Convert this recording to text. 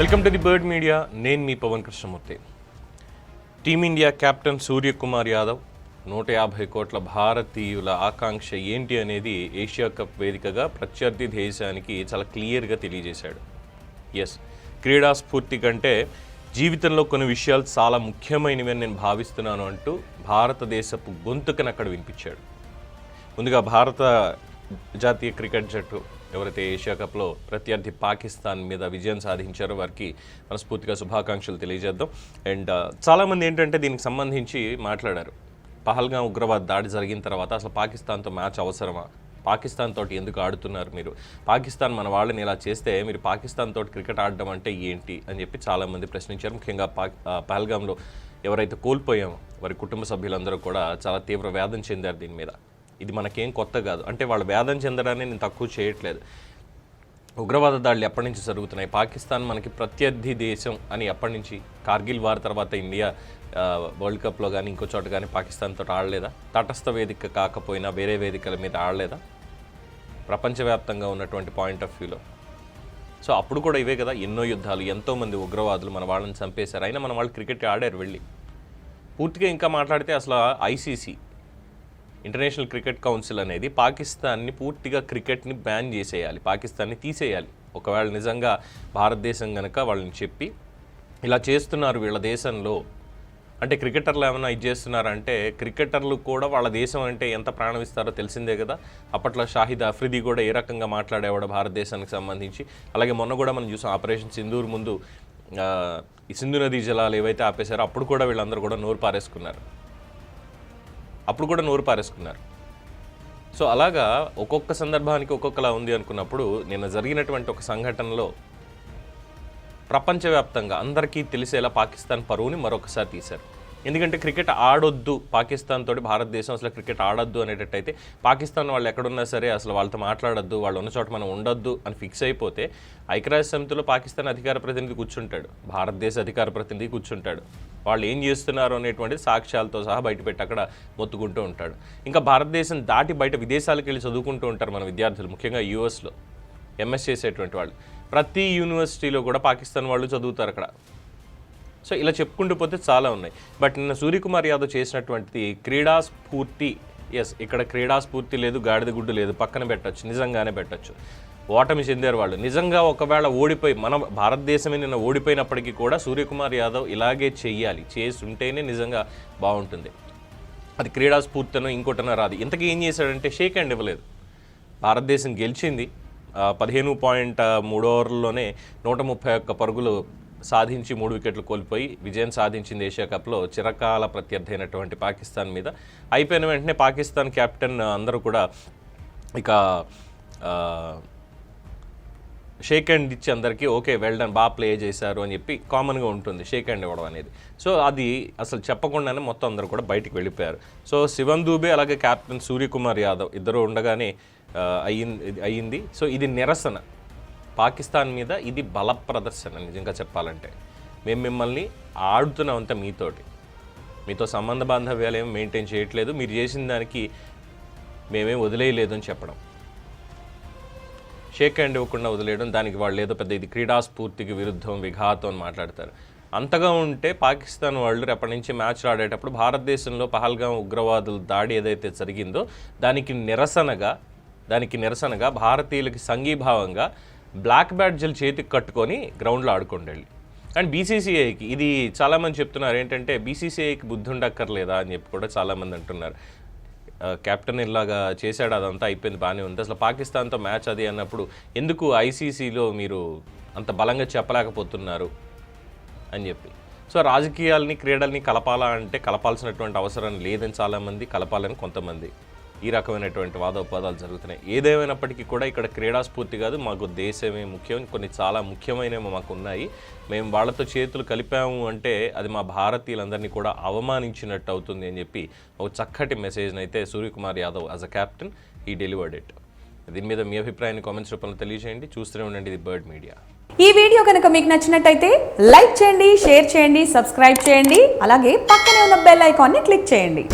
Welcome to the bird media. నేను మీ Pavan Krishnamurthy. Team India captain Suryakumar Yadav నూట యాభై కోట్ల భారతీయుల ఆకాంక్ష ఏంటి అనేది ఏషియా కప్ వేదికగా ప్రత్యర్థి దేశానికి చాలా క్లియర్గా తెలియజేశాడు. ఎస్ క్రీడా స్ఫూర్తి కంటే జీవితంలో కొన్ని విషయాలు చాలా ముఖ్యమైనవి అని నేను భావిస్తున్నాను అంటూ భారతదేశపు గొంతుకను అక్కడ వినిపించాడు. ముందుగా భారత జాతీయ క్రికెట్ జట్టు ఎవరైతే ఏషియా కప్లో ప్రత్యర్థి పాకిస్తాన్ మీద విజయం సాధించారో వారికి మనస్ఫూర్తిగా శుభాకాంక్షలు తెలియజేద్దాం. అండ్ చాలామంది ఏంటంటే దీనికి సంబంధించి మాట్లాడారు. పహల్గా ఉగ్రవాద్ దాడి జరిగిన తర్వాత అసలు పాకిస్తాన్తో మ్యాచ్ అవసరమా? పాకిస్తాన్ తోటి ఎందుకు ఆడుతున్నారు మీరు? పాకిస్తాన్ మన వాళ్ళని ఇలా చేస్తే మీరు పాకిస్తాన్ తోటి క్రికెట్ ఆడడం అంటే ఏంటి? అని చెప్పి చాలామంది ప్రశ్నించారు. ముఖ్యంగా పా పహల్గాంలో ఎవరైతే కోల్పోయామో వారి కుటుంబ సభ్యులందరూ కూడా చాలా తీవ్ర వేదన చెందారు దీని మీద. ఇది మనకేం కొత్త కాదు. అంటే వాళ్ళు వేదం చెందడాన్ని నేను తక్కువ చేయట్లేదు. ఉగ్రవాద దాడులు ఎప్పటి నుంచి జరుగుతున్నాయి? పాకిస్తాన్ మనకి ప్రత్యర్థి దేశం అని ఎప్పటి నుంచి? కార్గిల్ వార్ తర్వాత ఇండియా వరల్డ్ కప్లో కానీ ఇంకో చోట కానీ పాకిస్తాన్తో ఆడలేదా? తటస్థ వేదిక కాకపోయినా వేరే వేదికల మీద ఆడలేదా? ప్రపంచవ్యాప్తంగా ఉన్నటువంటి పాయింట్ ఆఫ్ వ్యూలో. సో అప్పుడు కూడా ఇవే కదా ఎన్నో యుద్ధాలు ఎంతోమంది ఉగ్రవాదులు మన వాళ్ళని చంపేశారు. అయినా మన వాళ్ళు క్రికెట్ ఆడారు వెళ్ళి. పూర్తిగా ఇంకా మాట్లాడితే అసలు ఐసీసీ ఇంటర్నేషనల్ క్రికెట్ కౌన్సిల్ అనేది పాకిస్తాన్ని పూర్తిగా క్రికెట్ని బ్యాన్ చేసేయాలి పాకిస్తాన్ని తీసేయాలి. ఒకవేళ నిజంగా భారతదేశం కనుక వాళ్ళని చెప్పి ఇలా చేస్తున్నారు వీళ్ళ దేశంలో అంటే క్రికెటర్లు ఏమైనా ఇది చేస్తున్నారంటే క్రికెటర్లు కూడా వాళ్ళ దేశం అంటే ఎంత ప్రాణం ఇస్తారో తెలిసిందే కదా. అప్పట్లో షాహిద్ అఫ్రిది కూడా ఏ రకంగా మాట్లాడేవాడు భారతదేశానికి సంబంధించి. అలాగే మొన్న కూడా మనం చూసాం ఆపరేషన్ సింధూర్ ముందు ఈ సింధు నదీ జలాలు ఏవైతే ఆపేశారో అప్పుడు కూడా వీళ్ళందరూ కూడా నోరు పారేసుకున్నారు. అప్పుడు కూడా నోరు పారేసుకున్నారు. సో అలాగా ఒక్కొక్క సందర్భానికి ఒక్కొక్కలా ఉంది అనుకున్నప్పుడు నిన్న జరిగినటువంటి ఒక సంఘటనలో ప్రపంచవ్యాప్తంగా అందరికీ తెలిసేలా పాకిస్తాన్ పరువుని మరొకసారి తీశారు. ఎందుకంటే క్రికెట్ ఆడొద్దు. పాకిస్తాన్ తోటి భారతదేశం అసలు క్రికెట్ ఆడొద్దు అనేటట్టయితే పాకిస్తాన్ వాళ్ళు ఎక్కడున్నా సరే అసలు వాళ్ళతో మాట్లాడొద్దు వాళ్ళు ఉన్న చోట మనం ఉండొద్దు అని ఫిక్స్ అయిపోతే ఐక్యరాజ్య సమితిలో పాకిస్తాన్ అధికార ప్రతినిధి కూర్చుంటాడు. భారతదేశ అధికార ప్రతినిధి కూర్చుంటాడు. వాళ్ళు ఏం చేస్తున్నారు అనేటువంటిది సాక్ష్యాలతో సహా బయటపెట్టి అక్కడ మొత్తుకుంటూ ఉంటాడు. ఇంకా భారతదేశం దాటి బయట విదేశాలకు వెళ్ళి చదువుకుంటూ ఉంటారు మన విద్యార్థులు ముఖ్యంగా యూఎస్లో ఎంఎస్ చేసేటువంటి వాళ్ళు. ప్రతి యూనివర్సిటీలో కూడా పాకిస్తాన్ వాళ్ళు చదువుతారు అక్కడ. సో ఇలా చెప్పుకుంటూ పోతే చాలా ఉన్నాయి. బట్ నిన్న సూర్యకుమార్ యాదవ్ చేసినటువంటిది క్రీడా స్ఫూర్తి ఎస్ ఇక్కడ క్రీడా స్ఫూర్తి లేదు గాడిద గుడ్డు లేదు పక్కన పెట్టొచ్చు నిజంగానే పెట్టొచ్చు. ఓటమి చెందారు వాళ్ళు. నిజంగా ఒకవేళ ఓడిపోయి మన భారతదేశమే నిన్న ఓడిపోయినప్పటికీ కూడా సూర్యకుమార్ యాదవ్ ఇలాగే చెయ్యాలి. చేసి ఉంటేనే నిజంగా బాగుంటుంది. అది క్రీడా స్ఫూర్తినో ఇంకోటనో రాదు. ఇంతకీ ఏం చేశాడంటే షేక్ హ్యాండ్ ఇవ్వలేదు. భారతదేశం గెలిచింది. పదిహేను పాయింట్ మూడు ఓవర్లలోనే నూట ముప్పై ఒక్క పరుగులు సాధించి మూడు వికెట్లు కోల్పోయి విజయం సాధించింది ఏషియా కప్లో చిరకాల ప్రత్యర్థి అయినటువంటి పాకిస్తాన్ మీద. అయిపోయిన వెంటనే పాకిస్తాన్ కెప్టెన్ అందరూ కూడా ఇక షేక్ హ్యాండ్ ఇచ్చి అందరికీ ఓకే వెల్ డన్ బాగా ప్లే చేశారు అని చెప్పి కామన్గా ఉంటుంది షేక్ హ్యాండ్ ఇవ్వడం అనేది. సో అది అసలు చెప్పకుండానే మొత్తం అందరూ కూడా బయటికి వెళ్ళిపోయారు. సో శివన్ దూబే అలాగే క్యాప్టెన్ సూర్యకుమార్ యాదవ్ ఇద్దరు ఉండగానే అయ్యింది అయ్యింది. సో ఇది నిరసన. పాకిస్తాన్ మీద ఇది బల ప్రదర్శన నిజంగా చెప్పాలంటే. మేము మిమ్మల్ని ఆడుతున్నాం అంతా మీతోటి. మీతో సంబంధ బాంధవ్యాలు ఏమి మెయింటైన్ చేయట్లేదు. మీరు చేసిన దానికి మేమేం వదిలేయలేదు అని చెప్పడం. షేక్ హ్యాండ్ ఇవ్వకుండా వదిలేయడం దానికి వాళ్ళు ఏదో పెద్ద ఇది క్రీడాస్ఫూర్తికి విరుద్ధం విఘాతం అని మాట్లాడతారు. అంతగా ఉంటే పాకిస్తాన్ వాళ్ళు రేపటి నుంచి మ్యాచ్లు ఆడేటప్పుడు భారతదేశంలో పహల్గాం ఉగ్రవాదుల దాడి ఏదైతే జరిగిందో దానికి నిరసనగా దానికి నిరసనగా భారతీయులకి సంఘీభావంగా బ్లాక్ బ్యాడ్జీలు చేతికి కట్టుకొని గ్రౌండ్లో ఆడుకోండి వెళ్ళి అండ్ బీసీసీఐకి ఇది చాలామంది చెప్తున్నారు ఏంటంటే బీసీసీఐకి బుద్ధి ఉండక్కర్లేదా అని చెప్పి కూడా చాలామంది అంటున్నారు. కెప్టెన్ ఇలాగా చేశాడు అదంతా అయిపోయింది బాగానే ఉంది. అసలు పాకిస్తాన్తో మ్యాచ్ అది అన్నప్పుడు ఎందుకు ఐసీసీలో మీరు అంత బలంగా చెప్పలేకపోతున్నారు అని చెప్పి. సో రాజకీయాల్ని క్రీడల్ని కలపాలా అంటే కలపాల్సినటువంటి అవసరం లేదని చాలామంది కలపాలని కొంతమంది ఈ రకమైనటువంటి వాదోపవాదాలు జరుగుతున్నాయి. ఏదేమైనప్పటికీ కూడా ఇక్కడ క్రీడా స్ఫూర్తి కాదు మాకు దేశమే ముఖ్యం కొన్ని చాలా ముఖ్యమైనవి మాకు ఉన్నాయి. మేము వాళ్ళతో చేతులు కలిపాము అంటే అది మా భారతీయులందరినీ కూడా అవమానించినట్టు అవుతుంది అని చెప్పి ఒక చక్కటి మెసేజ్ని అయితే Suryakumar Yadav as a captain he delivered it దీని మీద మీ అభిప్రాయాన్ని కామెంట్స్ రూపంలో తెలియజేయండి. చూస్తూనే ఉండండి ఇది బర్డ్ మీడియా ఈ వీడియో కనుక మీకు నచ్చినట్టయితే లైక్ చేయండి షేర్ చేయండి సబ్స్క్రైబ్ చేయండి అలాగే పక్కనే ఉన్న బెల్ ఐకాన్ని క్లిక్ చేయండి.